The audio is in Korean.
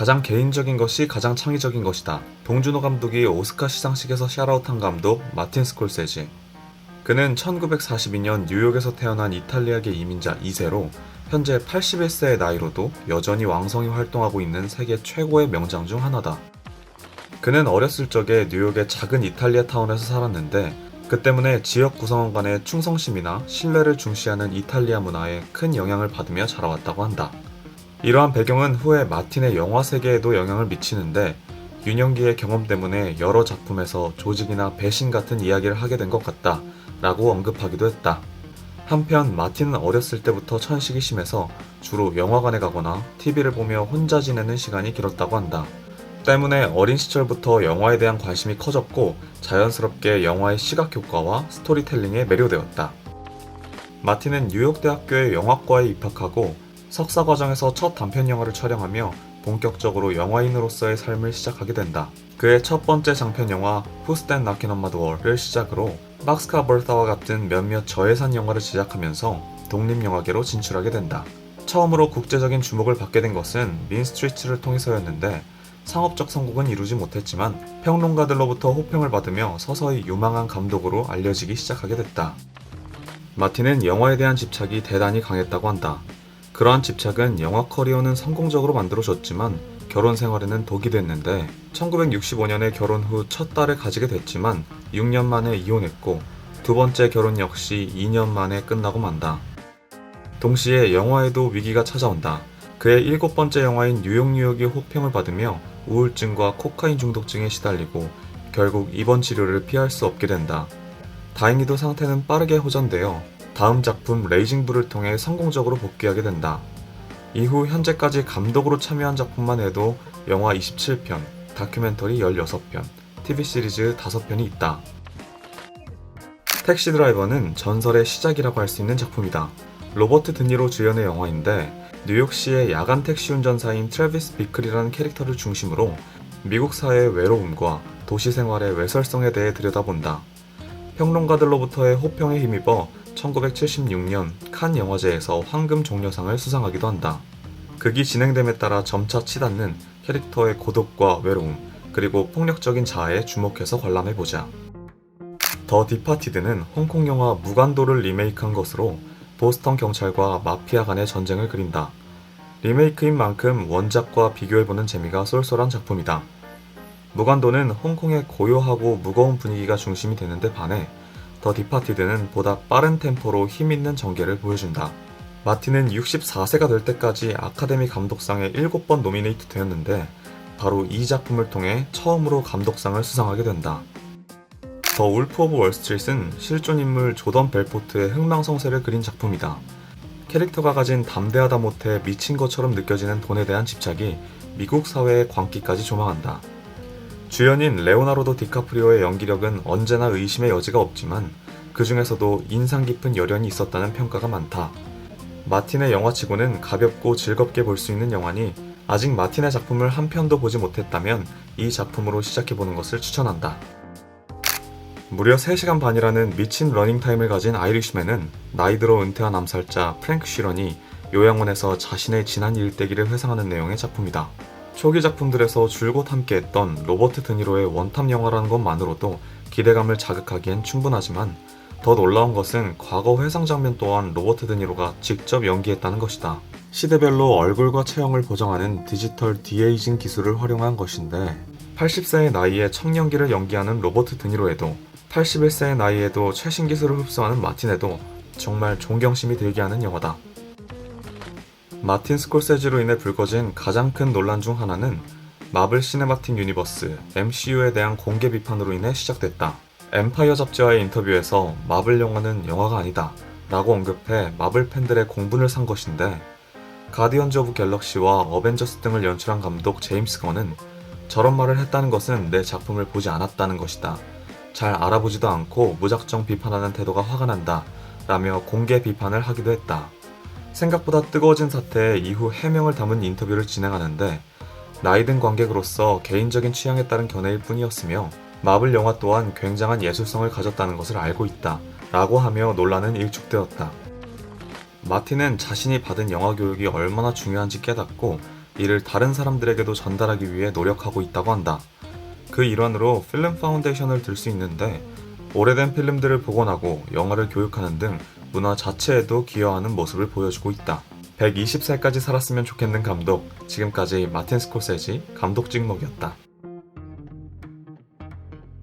가장 개인적인 것이 가장 창의적인 것이다. 봉준호 감독이 오스카 시상식에서 샤라웃한 감독 마틴 스콜세지. 그는 1942년 뉴욕에서 태어난 이탈리아계 이민자 2세로 현재 81세의 나이로도 여전히 왕성히 활동하고 있는 세계 최고의 명장 중 하나다. 그는 어렸을 적에 뉴욕의 작은 이탈리아 타운에서 살았는데 그 때문에 지역 구성원 간의 충성심이나 신뢰를 중시하는 이탈리아 문화에 큰 영향을 받으며 자라왔다고 한다. 이러한 배경은 후에 마틴의 영화 세계에도 영향을 미치는데 유년기의 경험 때문에 여러 작품에서 조직이나 배신 같은 이야기를 하게 된 것 같다 라고 언급하기도 했다. 한편 마틴은 어렸을 때부터 천식이 심해서 주로 영화관에 가거나 TV를 보며 혼자 지내는 시간이 길었다고 한다. 때문에 어린 시절부터 영화에 대한 관심이 커졌고 자연스럽게 영화의 시각 효과와 스토리텔링에 매료되었다. 마틴은 뉴욕 대학교의 영화과에 입학하고 석사 과정에서 첫 단편 영화를 촬영하며 본격적으로 영화인으로서의 삶을 시작하게 된다. 그의 첫 번째 장편 영화 후스텐 나킨 엄마 도어를 시작으로 박스카 벌타와 같은 몇몇 저예산 영화를 제작하면서 독립영화계로 진출하게 된다. 처음으로 국제적인 주목을 받게 된 것은 민스트리트를 통해서였는데 상업적 성공은 이루지 못했지만 평론가들로부터 호평을 받으며 서서히 유망한 감독으로 알려지기 시작하게 됐다. 마틴은 영화에 대한 집착이 대단히 강했다고 한다. 그러한 집착은 영화 커리어는 성공적으로 만들어줬지만 결혼 생활에는 독이 됐는데 1965년에 결혼 후 첫 딸을 가지게 됐지만 6년 만에 이혼했고 두 번째 결혼 역시 2년 만에 끝나고 만다. 동시에 영화에도 위기가 찾아온다. 그의 일곱 번째 영화인 뉴욕 뉴욕이 호평을 받으며 우울증과 코카인 중독증에 시달리고 결국 입원 치료를 피할 수 없게 된다. 다행히도 상태는 빠르게 호전되어 다음 작품 레이징불을 통해 성공적으로 복귀하게 된다. 이후 현재까지 감독으로 참여한 작품만 해도 영화 27편, 다큐멘터리 16편, TV 시리즈 5편이 있다. 택시 드라이버는 전설의 시작이라고 할 수 있는 작품이다. 로버트 드니로 주연의 영화인데 뉴욕시의 야간 택시 운전사인 트래비스 비클이라는 캐릭터를 중심으로 미국 사회의 외로움과 도시 생활의 외설성에 대해 들여다본다. 평론가들로부터의 호평에 힘입어 1976년 칸 영화제에서 황금 종려상을 수상하기도 한다. 극이 진행됨에 따라 점차 치닫는 캐릭터의 고독과 외로움, 그리고 폭력적인 자아에 주목해서 관람해보자. 더 디파티드는 홍콩 영화 무간도를 리메이크한 것으로 보스턴 경찰과 마피아 간의 전쟁을 그린다. 리메이크인 만큼 원작과 비교해보는 재미가 쏠쏠한 작품이다. 무간도는 홍콩의 고요하고 무거운 분위기가 중심이 되는데 반해 더 디파티드는 보다 빠른 템포로 힘있는 전개를 보여준다. 마틴은 64세가 될 때까지 아카데미 감독상에 7번 노미네이트 되었는데 바로 이 작품을 통해 처음으로 감독상을 수상하게 된다. 더 울프 오브 월스트리트는 실존 인물 조던 벨포트의 흥망성쇠를 그린 작품이다. 캐릭터가 가진 담대하다 못해 미친 것처럼 느껴지는 돈에 대한 집착이 미국 사회의 광기까지 조망한다. 주연인 레오나르도 디카프리오의 연기력은 언제나 의심의 여지가 없지만 그 중에서도 인상 깊은 열연이 있었다는 평가가 많다. 마틴의 영화치고는 가볍고 즐겁게 볼 수 있는 영화니 아직 마틴의 작품을 한 편도 보지 못했다면 이 작품으로 시작해보는 것을 추천한다. 무려 3시간 반이라는 미친 러닝타임을 가진 아이리쉬맨은 나이 들어 은퇴한 암살자 프랭크 쉬런이 요양원에서 자신의 지난 일대기를 회상하는 내용의 작품이다. 초기 작품들에서 줄곧 함께했던 로버트 드니로의 원탑 영화라는 것만으로도 기대감을 자극하기엔 충분하지만 더 놀라운 것은 과거 회상 장면 또한 로버트 드니로가 직접 연기했다는 것이다. 시대별로 얼굴과 체형을 보정하는 디지털 디에이징 기술을 활용한 것인데 80세의 나이에 청년기를 연기하는 로버트 드니로에도 81세의 나이에도 최신 기술을 흡수하는 마틴에도 정말 존경심이 들게 하는 영화다. 마틴 스콜세지로 인해 불거진 가장 큰 논란 중 하나는 마블 시네마틱 유니버스 MCU에 대한 공개 비판으로 인해 시작됐다. 엠파이어 잡지와의 인터뷰에서 마블 영화는 영화가 아니다 라고 언급해 마블 팬들의 공분을 산 것인데 가디언즈 오브 갤럭시와 어벤져스 등을 연출한 감독 제임스 건은 저런 말을 했다는 것은 내 작품을 보지 않았다는 것이다. 잘 알아보지도 않고 무작정 비판하는 태도가 화가 난다. 라며 공개 비판을 하기도 했다. 생각보다 뜨거워진 사태에 이후 해명을 담은 인터뷰를 진행하는데 나이 든 관객으로서 개인적인 취향에 따른 견해일 뿐이었으며 마블 영화 또한 굉장한 예술성을 가졌다는 것을 알고 있다. 라고 하며 논란은 일축되었다. 마틴은 자신이 받은 영화 교육이 얼마나 중요한지 깨닫고 이를 다른 사람들에게도 전달하기 위해 노력하고 있다고 한다. 그 일환으로 필름 파운데이션을 들 수 있는데 오래된 필름들을 복원하고 영화를 교육하는 등 문화 자체에도 기여하는 모습을 보여주고 있다. 120살까지 살았으면 좋겠는 감독, 지금까지 마틴 스콜세지 감독 찍먹이었다.